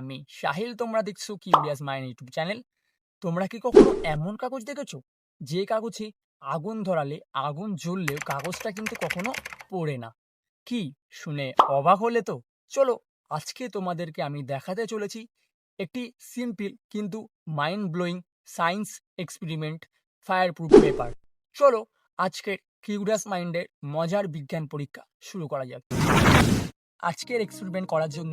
আমি। সাহিল তোমরা দেখছ কিউরিয়াস মাইন ইউটিউব চ্যানেল তোমরা কি কখনো এমন কাগজ দেখেছ? যে কাগজে আগুন ধরালে, আগুন জ্বললেও কাগজটা কিন্তু কখনো পড়ে না। কি, শুনে অবাক হলে তো? চলো, আজকে তোমাদেরকে আমি দেখাতে চলেছি একটি সিম্পল কিন্তু mind blowing science experiment fireproof paper চলো, আজকের কিউরিয়াস মাইন্ডের মজার বিজ্ঞান পরীক্ষা শুরু করা যাক। আজকের এক্সপেরিমেন্ট করার জন্য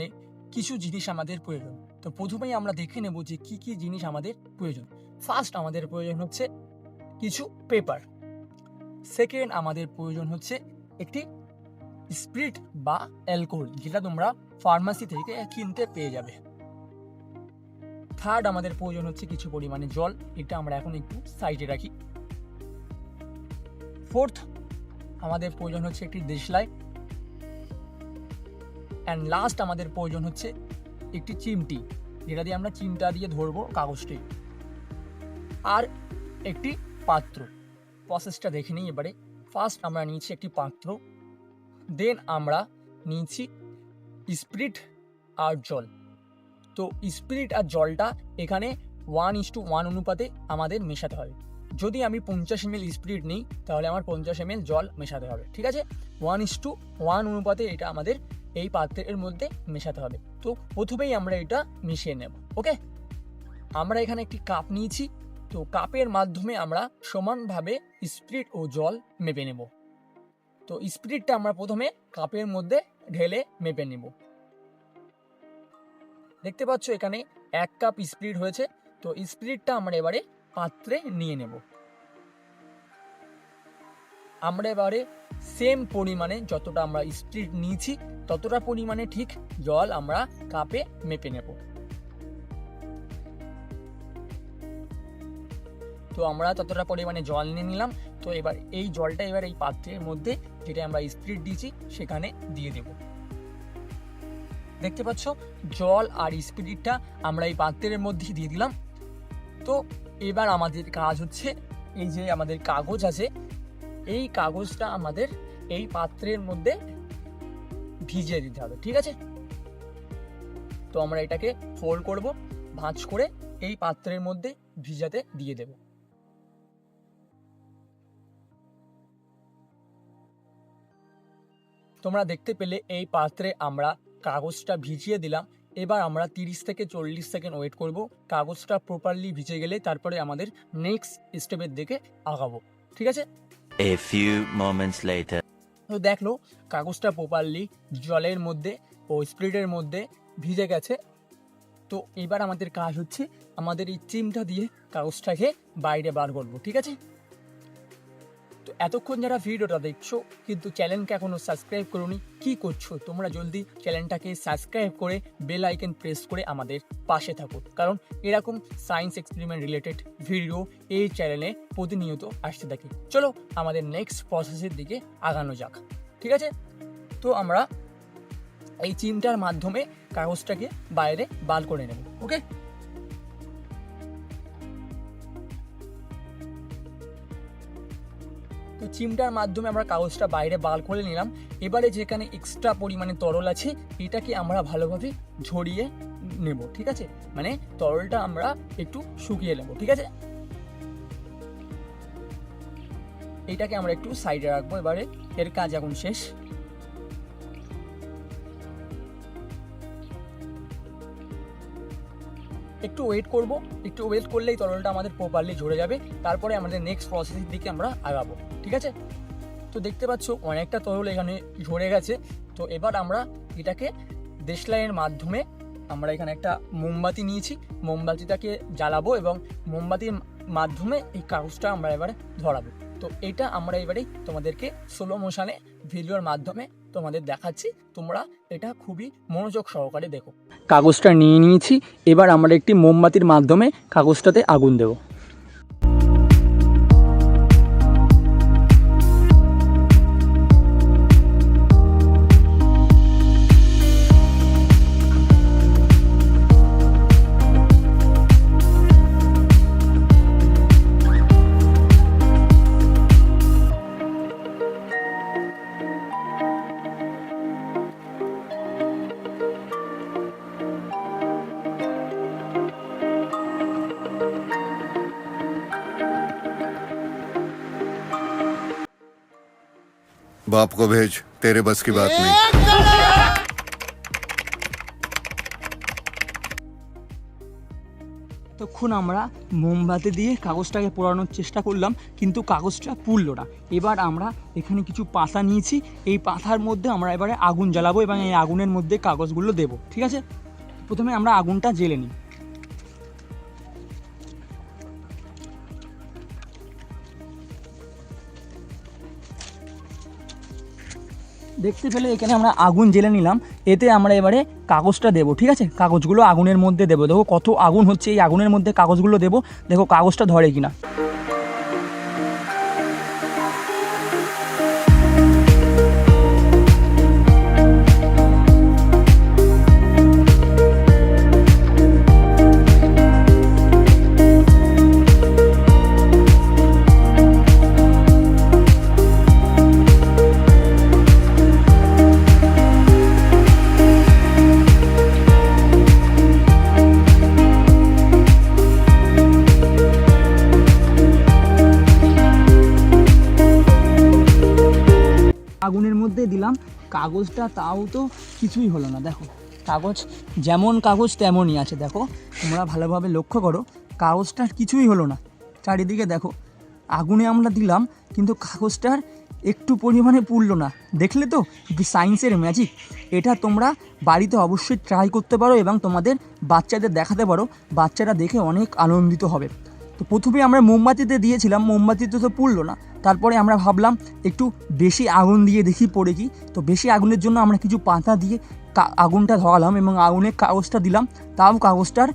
কিছু জিনিস আমাদের প্রয়োজন। তো প্রথমেই আমরা দেখে নেব যে কি কি জিনিস আমাদের প্রয়োজন। ফার্স্ট আমাদের প্রয়োজন হচ্ছে কিছু পেপার সেকেন্ড আমাদের প্রয়োজন হচ্ছে একটি স্পিরিট বা অ্যালকোহল যেটা তোমরা ফার্মাসি থেকে কিনতে পেয়ে যাবে। থার্ড আমাদের প্রয়োজন হচ্ছে কিছু পরিমাণে জল, এটা আমরা এখন একটু সাইডে রাখি। ফোর্থ আমাদের প্রয়োজন হচ্ছে একটি দেশলাই। অ্যান্ড লাস্ট আমাদের প্রয়োজন হচ্ছে একটি চিমটি, যেটা দিয়ে আমরা চিমটা দিয়ে ধরবো কাগজটি। আর একটি পাত্র। প্রসেসটা দেখে নিই এবারে। ফার্স্ট আমরা নিয়েছি একটি পাত্র। দেন আমরা নিয়েছি স্পিরিট আর জল। তো স্পিরিট আর জলটা এখানে ওয়ান ইস টু ওয়ান অনুপাতে আমাদের মেশাতে হবে। যদি আমি পঞ্চাশ এম এল স্পিরিট নিই, তাহলে আমার পঞ্চাশ এম জল মেশাতে হবে। ঠিক আছে? ওয়ান ইস টু ওয়ান অনুপাতে এটা আমাদের এই পাত্রের মধ্যে মেশাতে হবে। তো প্রথমেই আমরা এটা মিশিয়ে নেব, ওকে? আমরা এখানে একটি কাপ নিয়েছি। তো কাপের মাধ্যমে আমরা সমানভাবে স্পিরিট ও জল মেপে নেব। তো স্পিরিটটা আমরা প্রথমে কাপের মধ্যে ঢেলে মেপে নেব। দেখতে পাচ্ছ এখানে এক কাপ স্পিরিট হয়েছে। তো স্পিরিটটা আমরা এবারে পাত্রে নিয়ে নেব। আমরা এবারে সেম পরিমাণে যতটা আমরা স্পিরিট নিয়েছি, ততটা পরিমাণে ঠিক জল আমরা কাপে মেপে নেব। তো আমরা ততটা পরিমাণে জল নিয়ে নিলাম। তো এবার এই জলটা এবার এই পাত্রের মধ্যে যেটা আমরা স্পিরিট দিয়েছি, সেখানে দিয়ে দেব। দেখতে পাচ্ছ, জল আর স্পিরিটটা আমরা এই পাত্রের মধ্যে দিয়ে দিলাম। তো এবার আমাদের কাজ হচ্ছে, এই যে আমাদের কাগজ আছে এই কাগজটা আমাদের এই পাত্রের মধ্যে ভিজিয়ে দিতে হবে, ঠিক আছে? তো আমরা এটাকে ফোল্ড করব, ভাঁজ করে এই পাত্রের মধ্যে ভিজাতে দিয়ে দেব। তোমরা দেখতে পেলে এই পাত্রে আমরা কাগজটা ভিজিয়ে দিলাম, এবার আমরা তিরিশ থেকে চল্লিশ সেকেন্ড ওয়েট করব, কাগজটা প্রপারলি ভিজে গেলে তারপরে আমাদের নেক্সট স্টেপের দিকে আগাবো, ঠিক আছে? A few moments later. তো দেখল, কাগজটা প্রপারলি জলের মধ্যে ও স্প্রিটের মধ্যে ভিজে গেছে তো এবার আমাদের কাজ হচ্ছে, আমাদের এই চিমটা দিয়ে কাগজটাকে বাইরে বার করব, ঠিক আছে তো এতক্ষণ যারা ভিডিওটা দেখছ, কিন্তু চ্যানেলকে এখনও সাবস্ক্রাইব করোনি, কি করছ? তোমরা জলদি চ্যানেলটাকে সাবস্ক্রাইব করে বেল আইকন প্রেস করে আমাদের পাশে থাকো। কারণ এরকম সায়েন্স এক্সপেরিমেন্ট রিলেটেড ভিডিও এই চ্যানেলে প্রতিনিয়ত আসতে থাকে। চলো আমাদের নেক্সট প্রসেসের দিকে আগানো যাক। ঠিক আছে? তো আমরা এই চিমটার মাধ্যমে কাগজটাকে বাইরে বার করে নেব ওকে তো চিমটার মাধ্যমে আমরা কাগজটা বাইরে বার করে নিলাম। এবারে যেখানে এক্সট্রা পরিমাণে তরল আছে, এটাকে আমরা ভালোভাবে ঝরিয়ে নেব, ঠিক আছে? মানে তরলটা আমরা একটু শুকিয়ে নেব, ঠিক আছে? এটাকে আমরা একটু সাইডে রাখব এবারে। এর কাজ এখন শেষ। একটু ওয়েট করব, একটু ওয়েট করলেই তরলটা আমাদের প্রপারলি ঝরে যাবে, তারপরে আমাদের নেক্সট প্রসেসের দিকে আমরা আগাবো, ঠিক আছে? তো দেখতে পাচ্ছ অনেকটা তরল এখানে ঝরে গেছে, তো এবার আমরা এটাকে দেশলাইয়ের মাধ্যমে আমরা এখানে একটা মোমবাতি নিয়েছি, মোমবাতিটাকে জ্বালাবো এবং মোমবাতির মাধ্যমে এই কাগজটা আমরা এবারে ধরাবো। তো এটা আমরা এবারে তোমাদেরকে স্লো মোশানে ভিডিওর মাধ্যমে তোমাদের দেখাচ্ছি। তোমরা এটা খুবই মনোযোগ সহকারে দেখো। কাগজটা নিয়ে নিয়েছি, এবার আমরা একটি মোমবাতির মাধ্যমে কাগজটাতে আগুন দেব। बाप को भेज तेरे बस की बात नहीं তখন আমরা মোমবাতি দিয়ে কাগজটাকে পোড়ানোর চেষ্টা করলাম কিন্তু কাগজটা পুড়লো না এবার আমরা এখানে কিছু পাতা নিয়েছি এই পাতার মধ্যে আমরা এবারে আগুন জ্বালাবো এবং এই আগুনের মধ্যে কাগজগুলো দেবো ঠিক আছে প্রথমে আমরা আগুনটা জেলে নিই দেখতে পেলে এখানে আমরা আগুন জেলে নিলাম। এতে আমরা এবারে কাগজটা দেবো, ঠিক আছে? কাগজগুলো আগুনের মধ্যে দেবো। দেখো কত আগুন হচ্ছে, এই আগুনের মধ্যে কাগজগুলো দেবো। দেখো কাগজটা ধরে কিনা। কাগজটা তাও তো কিছুই হলো না, দেখো। কাগজ যেমন কাগজ তেমনই আছে, দেখো। তোমরা ভালোভাবে লক্ষ্য করো, কাগজটার কিছুই হলো না। চারিদিকে দেখো, আগুনে আমরা দিলাম, কিন্তু কাগজটার একটু পরিমাণে পুড়লো না। দেখলে তো সায়েন্সের ম্যাজিক এটা তোমরা বাড়িতে অবশ্যই ট্রাই করতে পারো এবং তোমাদের বাচ্চাদের দেখাতে পারো। বাচ্চারা দেখে অনেক আনন্দিত হবে। তো প্রথমে আমরা মোমবাতিতে দিয়েছিলাম মোমবাতিতে তো পুড়লো না। তারপরে আমরা ভাবলাম একটু বেশি আগুন দিয়ে দেখি পড়ে কি। তো বেশি আগুনের জন্য আমরা কিছু পাতা দিয়ে আগুনটা ধরালাম এবং আগুনের কাগজটা দিলাম। তাও কাগজটার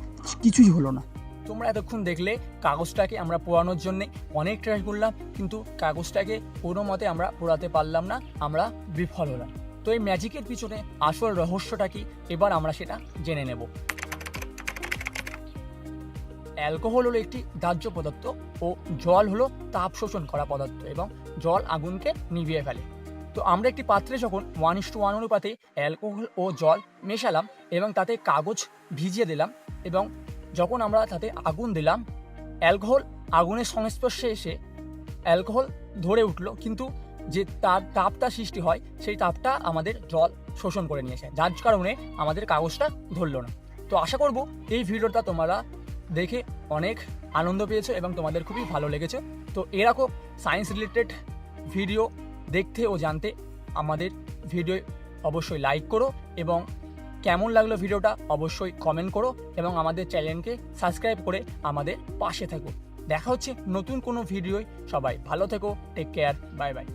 কিছুই হলো না। তোমরা এতক্ষণ দেখলে কাগজটাকে আমরা পোড়ানোর জন্যে অনেক ট্রাই করলাম, কিন্তু কাগজটাকে কোনো মতে আমরা পোড়াতে পারলাম না, আমরা বিফল হলাম। তো এই ম্যাজিকের পিছনে আসল রহস্যটা কি? এবার আমরা সেটা জেনে নেব। অ্যালকোহল হলো একটি দাহ্য পদার্থ ও জল হলো তাপ শোষণ করা পদার্থ এবং জল আগুনকে নিভিয়ে ফেলে। তো আমরা একটি পাত্রে যখন ওয়ান ইস টু ওয়ান অনুপাতে অ্যালকোহল ও জল মেশালাম এবং তাতে কাগজ ভিজিয়ে দিলাম এবং যখন আমরা তাতে আগুন দিলাম, অ্যালকোহল আগুনের সংস্পর্শে এসে অ্যালকোহল ধরে উঠল, কিন্তু যে তার তাপটা সৃষ্টি হয়, সেই তাপটা আমাদের জল শোষণ করে নিয়েছে। যার কারণে আমাদের কাগজটা ধরলো না। তো আশা করব এই ভিডিওটা তোমরা দেখে অনেক আনন্দ পেয়েছ এবং তোমাদের খুবই ভালো লেগেছে। তো এরকম সায়েন্স রিলেটেড ভিডিও দেখতে ও জানতে আমাদের ভিডিও অবশ্যই লাইক করো এবং কেমন লাগল ভিডিওটা অবশ্যই কমেন্ট করো এবং আমাদের চ্যানেলকে সাবস্ক্রাইব করে আমাদের পাশে থেকো। দেখা হচ্ছে নতুন কোনো ভিডিওয় সবাই ভালো থেকো টেক কেয়ার বাই বাই